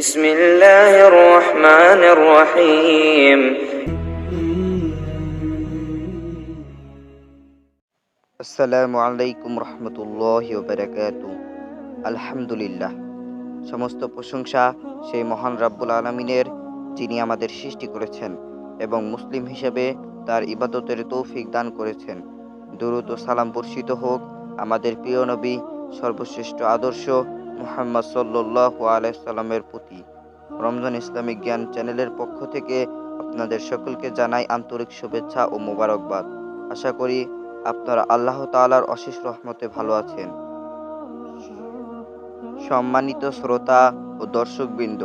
بسم الله الرحمن الرحيم আসসালামু আলাইকুম রহমতুল্লাহ বারাকাতু আলহামদুলিল্লাহ সমস্ত প্রশংসা সেই মহান রাব্বুল আলমিনের যিনি আমাদের সৃষ্টি করেছেন এবং মুসলিম হিসেবে তার ইবাদতের তৌফিক দান করেছেন দুরুদ ও সালাম বর্ষিত হোক আমাদের প্রিয় নবী সর্বশ্রেষ্ঠ আদর্শ মুহাম্মদ সাল্লাহ আলাইসাল্লামের প্রতি। রমজান ইসলামিক জ্ঞান চ্যানেলের পক্ষ থেকে আপনাদের সকলকে জানাই আন্তরিক শুভেচ্ছা ও মোবারকবাদ। আশা করি আপনারা আল্লাহ তাআলার অশেষ রহমতে ভালো আছেন। সম্মানিত শ্রোতা ও দর্শকবৃন্দ,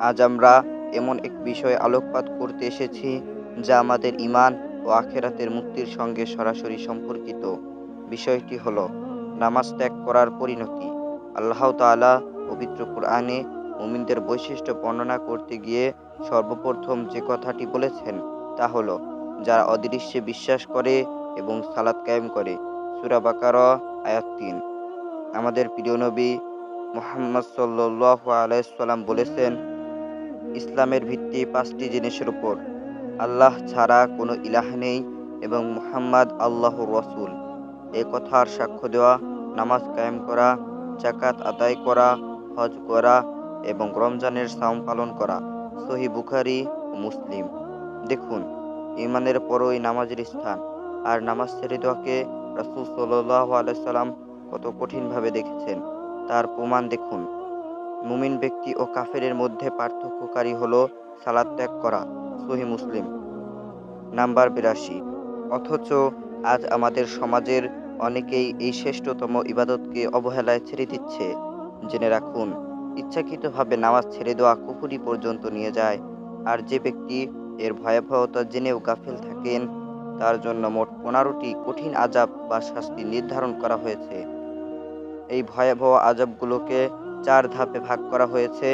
আজ আমরা এমন এক বিষয়ে আলোকপাত করতে এসেছি যা আমাদের ইমান ও আখেরাতের মুক্তির সঙ্গে সরাসরি সম্পর্কিত। বিষয়টি হল, নামাজ ত্যাগ করার পরিণতি। আল্লাহ তাআলা পবিত্র কোরআনে মুমিনদের বৈশিষ্ট্য বর্ণনা করতে গিয়ে সর্বপ্রথম যে কথাটি বলেছেন তা হলো, যারা অদৃশ্যে বিশ্বাস করে এবং সালাত কায়েম করে। সুরা বাকারা আমাদের প্রিয় নবী মোহাম্মদ সাল্লাহ আলাইসাল্লাম বলেছেন, ইসলামের ভিত্তি পাঁচটি জিনিসের উপর। আল্লাহ ছাড়া কোনো ইলাহ নেই এবং মুহাম্মদ আল্লাহর রসুল। এ কথার সাক্ষ্য দেওয়া, নামাজ কায়েম করা জাকাত আদায় করা, হজ করা এবং রমজানের সাম পালন করা। সহি বুখারি মুসলিম। দেখুন ইমানের পরই নামাজের স্থান। আর নামাজ ছেড়ে দেওয়াকে রাসুল আলাইসাল্লাম কত কঠিনভাবে দেখেছেন। তার প্রমাণ দেখুন, মুমিন ব্যক্তি ও কাফেরের মধ্যে পার্থক্যকারী হল সালাদ ত্যাগ করা, সহি মুসলিম। নাম্বার বিরাশি, অথচ আজ আমাদের সমাজের অনেকেই এই শ্রেষ্ঠতম ইবাদতকে অবহেলায় ছেড়ে দিচ্ছে। জেনে রাখুন, ইচ্ছাকৃতভাবে নামাজ ছেড়ে দেওয়া কুফুরি পর্যন্ত নিয়ে যায়, আর যে ব্যক্তি এর ভয়াবহতা জেনেও গাফিল থাকেন, তার জন্য মোট পনেরোটি কঠিন আজাব বা শাস্তি নির্ধারণ করা হয়েছে। এই ভয়াবহ আজাবগুলোকে চার ধাপে ভাগ করা হয়েছে,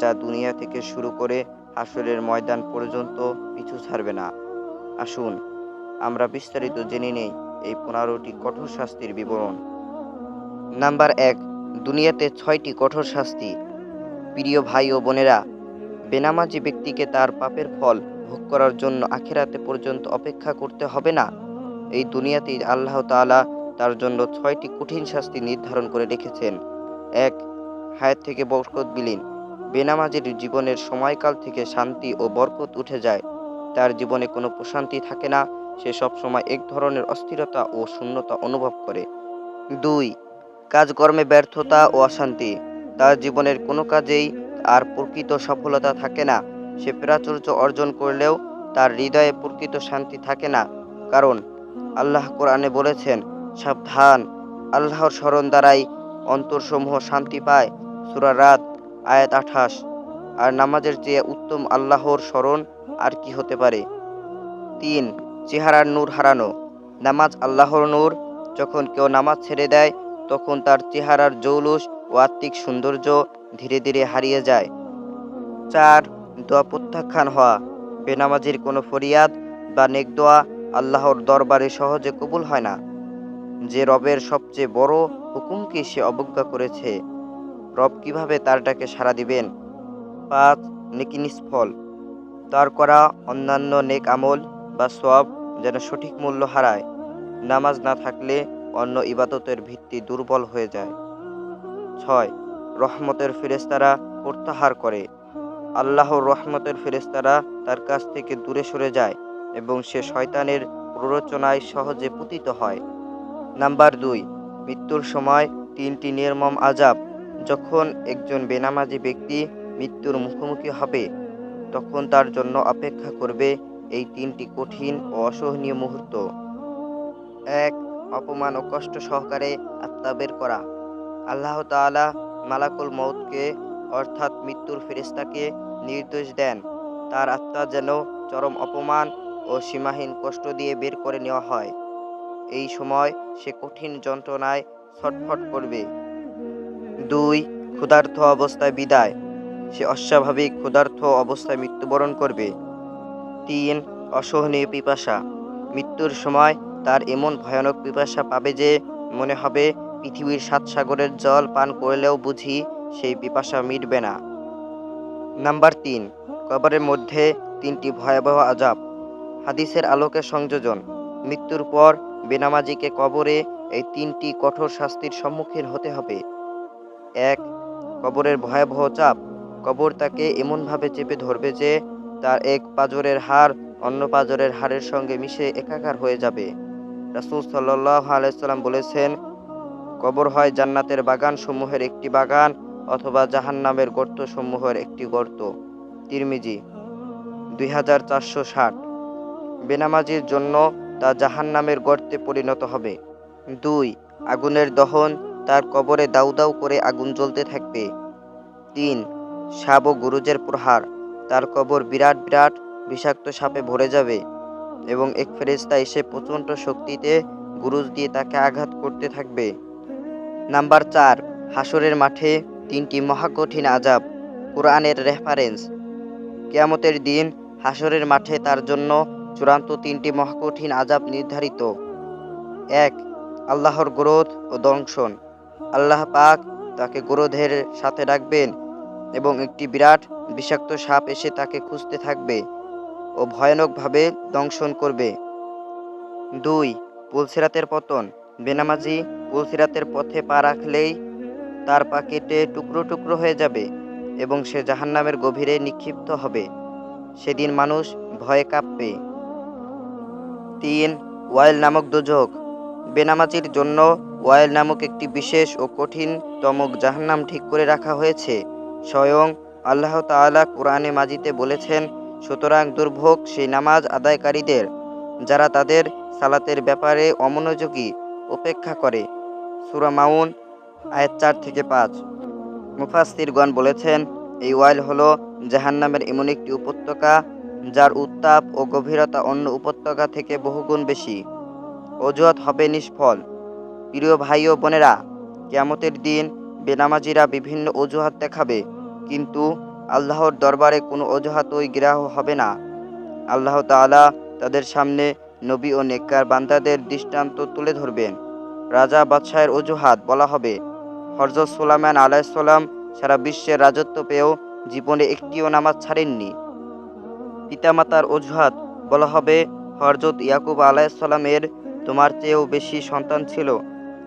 যা দুনিয়া থেকে শুরু করে হাসরের ময়দান পর্যন্ত পিছু ছাড়বে না। আসুন, আমরা বিস্তারিত জেনে নেই। এই পনেরোটি কঠোর শাস্তির বিবরণ। নাম্বার এক, দুনিয়াতে ছয়টি কঠোর শাস্তি। প্রিয় ভাই ও বোনেরা, বেনামাজি ব্যক্তিকে তার পাপের ফল ভোগ করার জন্য আখেরাতে পর্যন্ত অপেক্ষা করতে হবে না। এই দুনিয়াতেই আল্লাহ তাআলা তার জন্য ছয়টি কঠিন শাস্তি নির্ধারণ করে রেখেছেন। এক, হায়াত থেকে বরকত বিলীন। বেনামাজির জীবনের সময়কাল থেকে শান্তি ও বরকত উঠে যায়। তার জীবনে কোনো প্রশান্তি থাকে না। সে সবসময় এক ধরনের অস্থিরতা ও শূন্যতা অনুভব করে। দুই, কাজকর্মে ব্যর্থতা ও অশান্তি। তার জীবনের কোনো কাজেই আর প্রকৃত সফলতা থাকে না। সে প্রাচুর্য অর্জন করলেও তার হৃদয়ে প্রকৃত শান্তি থাকে না। কারণ, আল্লাহ কোরআনে বলেছেন, সাবধান, আল্লাহর স্মরণ দ্বারাই অন্তরসমূহ শান্তি পায়। সুরা রাত, আয়াত আঠাশ। আর নামাজের চেয়ে উত্তম আল্লাহর স্মরণ আর কি হতে পারে? তিন চেহারার নূর হারানো। নামাজ আল্লাহর নূর। যখন কেউ নামাজ ছেড়ে দেয়, তখন তার চেহারার জৌলুস ও আত্মিক সৌন্দর্য ধীরে ধীরে হারিয়ে যায়। চার, দোয়া প্রত্যাখ্যান হওয়া। বেনামাজির কোনো ফরিয়াদ বা নেক দোয়া আল্লাহর দরবারে সহজে কবুল হয় না। যে রবের সবচেয়ে বড় হুকুমকে সে অবজ্ঞা করেছে। রব কীভাবে তার ডাকে সাড়া দিবেন? পাঁচ, নেকি নিষ্ফল। তার করা অন্যান্য নেক আমল বা সব যেন সঠিক মূল্য হারায়। নামাজ না থাকলে অন্য ইবাদতের ভিত্তি দুর্বল হয়ে যায়। ছয়, রহমতের ফেরেস্তারা প্রত্যাহার করে। আল্লাহর রহমতের ফেরেস্তারা তার কাছ থেকে দূরে সরে যায় এবং সে শয়তানের প্ররোচনায় সহজে পতিত হয়। নাম্বার দুই, মৃত্যুর সময় তিনটি নির্মম আজাব যখন একজন বেনামাজি ব্যক্তি মৃত্যুর মুখোমুখি হবে, তখন তার জন্য অপেক্ষা করবে এই তিনটি কঠিন ও অসহনীয় মুহূর্ত। এক, অপমান ও কষ্ট সহকারে আত্মা বের করা। আল্লাহ তাআলা মালাকুল মৌতকে অর্থাৎ মৃত্যুর ফেরেস্তাকে নির্দেশ দেন, তার আত্মা যেন চরম অপমান ও সীমাহীন কষ্ট দিয়ে বের করে নেওয়া হয়। এই সময় সে কঠিন যন্ত্রণায় ছটফট করবে। দুই ক্ষুধার্থ অবস্থায় বিদায়। সে অস্বাভাবিক ক্ষুধার্থ অবস্থায় মৃত্যুবরণ করবে। তিন অসহনীয় পিপাসা। মৃত্যুর সময় তার এমন ভয়ানক পিপাসা পাবে যে মনে হবে পৃথিবীর সাত সাগরের জল পান করলেও বুঝি সেই পিপাসা মিটবে না। নাম্বার তিন, কবরের মধ্যে তিনটি ভয়াবহ আজাব হাদিসের আলোকে সংযোজন, মৃত্যুর পর বেনামাজিকে কবরে এই তিনটি কঠোর শাস্তির সম্মুখীন হতে হবে। এক, কবরের ভয়াবহ চাপ। কবর তাকে এমনভাবে চেপে ধরবে যে তার এক পাজরের হাড় অন্য পাজরের হাড়ের সঙ্গে মিশে একাকার হয়ে যাবে। রাসূল আলাইসাল্লাম বলেছেন, কবর হয় জান্নাতের বাগান সমূহের একটি বাগান অথবা জাহান্নামের গর্ত সমূহের একটি গর্ত। তিরমিজি, দুই হাজার চারশো ষাট। বেনামাজির জন্য তা জাহান্নামের গর্তে পরিণত হবে। দুই, আগুনের দহন তার কবরে দাউ দাউ করে আগুন জ্বলতে থাকবে। তিন সাপ ও গুরুজের প্রহার। তার কবর বিরাট বিরাট বিষাক্ত সাপে ভরে যাবে। এবং এক ফেরেস্তা এসে প্রচণ্ড শক্তিতে গুরুজ দিয়ে তাকে আঘাত করতে থাকবে। নাম্বার চার হাসরের মাঠে তিনটি মহাকঠিন আজাব কোরআনের রেফারেন্স কেয়ামতের দিন হাসরের মাঠে তার জন্য চূড়ান্ত তিনটি মহাকঠিন আজাব নির্ধারিত। এক, আল্লাহর গ্রোধ ও দংশন। আল্লাহ পাক তাকে গ্রোধের সাথে রাখবেন এবং একটি বিরাট বিষাক্ত সাপ এসে তাকে খুঁজতে থাকবে ও ভয়ানকভাবে দংশন করবে। দুই, পুলসিরাতের পতন। বেনামাজি পুলসিরাতের পথে পা রাখলেই তার পা কেটে টুকরো টুকরো হয়ে যাবে এবং সে জাহান্নামের গভীরে নিক্ষিপ্ত হবে। সেদিন মানুষ ভয়ে কাঁপবে। তিন, ওয়াইল নামক দুজক বেনামাজির জন্য ওয়াইল নামক একটি বিশেষ ও কঠিনতম জাহান্নাম ঠিক করে রাখা হয়েছে। স্বয়ং আল্লাহ তাআলা কোরআনে মাজিতে বলেছেন, সুতরাং দুর্ভোগ সেই নামাজ আদায়কারীদের, যারা তাদের সালাতের ব্যাপারে অমনোযোগী উপেক্ষা করে। সুরা মাউন, আয়াত চার থেকে পাঁচ। মুফাসিরগণ বলেছেন, এই ওয়াইল হলো জাহান্নামের এমন একটি উপত্যকা, যার উত্তাপ ও গভীরতা অন্য উপত্যকা থেকে বহুগুণ বেশি। অজুহাত হবে নিষ্ফল। প্রিয় ভাই ও বোনেরা, কেয়ামতের দিন বেনামাজিরা বিভিন্ন অজুহাত দেখাবে। কিন্তু আল্লাহর দরবারে কোনো অজুহাতই গ্রাহ্য হবে না। আল্লাহ তাআলা তাদের সামনে নবী ও নেককার বান্দাদের দৃষ্টান্ত তুলে ধরবেন। রাজা বাদশাহের অজুহাত বলা হবে। হরজত সুলাইমান আলাইসাল্লাম সারা বিশ্বের রাজত্ব পেয়েও জীবনে একটিও নামাজ ছাড়েননি। পিতামাতার অজুহাত বলা হবে হরজত ইয়াকুব আলাইসাল্লামের তোমার চেয়েও বেশি সন্তান ছিল,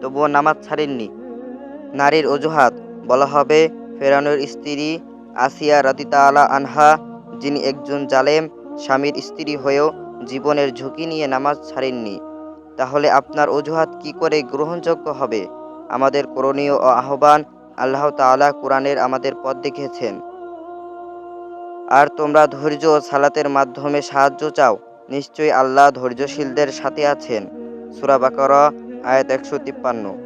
তবুও নামাজ ছাড়েননি। নারীর অজুহাত বলা হবে ফেরানোর স্ত্রী আসিয়া রাদিতা আলা আনহা, যিনি একজন জালেম, স্বামীর স্ত্রী হয়েও জীবনের ঝুঁকি নিয়ে নামাজ ছাড়েননি। তাহলে আপনার অজুহাত কি করে গ্রহণযোগ্য হবে? আমাদের করণীয় ও আহ্বান আল্লাহ তাআলা কোরআনের আমাদের পথ দেখিয়েছেন। আর তোমরা ধৈর্য ও সালাতের মাধ্যমে সাহায্য চাও, নিশ্চয়ই আল্লাহ ধৈর্যশীলদের সাথে আছেন। সূরা বাকারা, আয়াত একশো তিপ্পান্ন।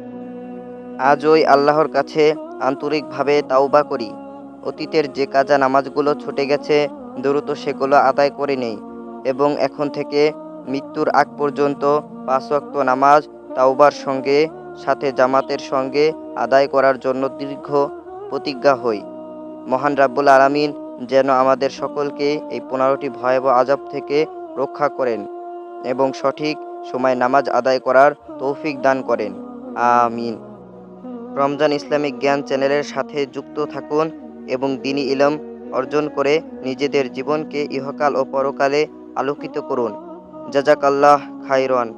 আজ ওই আল্লাহর কাছে আন্তরিকভাবে তাওবা করি। অতীতের যে কাজা নামাজগুলো ছুটে গেছে, দ্রুত সেগুলো আদায় করে নেই এবং এখন থেকে মৃত্যুর আগ পর্যন্ত পাঁচ ওয়াক্ত নামাজ তাওবার সঙ্গে, সাথে জামাতের সঙ্গে আদায় করার জন্য দীর্ঘ প্রতিজ্ঞা হই। মহান রাব্বুল আলামিন যেন আমাদের সকলকে এই পনেরোটি ভয়াবহ আজাব থেকে রক্ষা করেন এবং সঠিক সময় নামাজ আদায় করার তৌফিক দান করেন। আমিন। রমজান ইসলামিক জ্ঞান চ্যানেলের সাথে যুক্ত থাকুন এবং দিনী ইলম অর্জন করে নিজেদের জীবনকে ইহকাল ও পরকালে আলোকিত করুন। জাজাকাল্লাহ খাইরন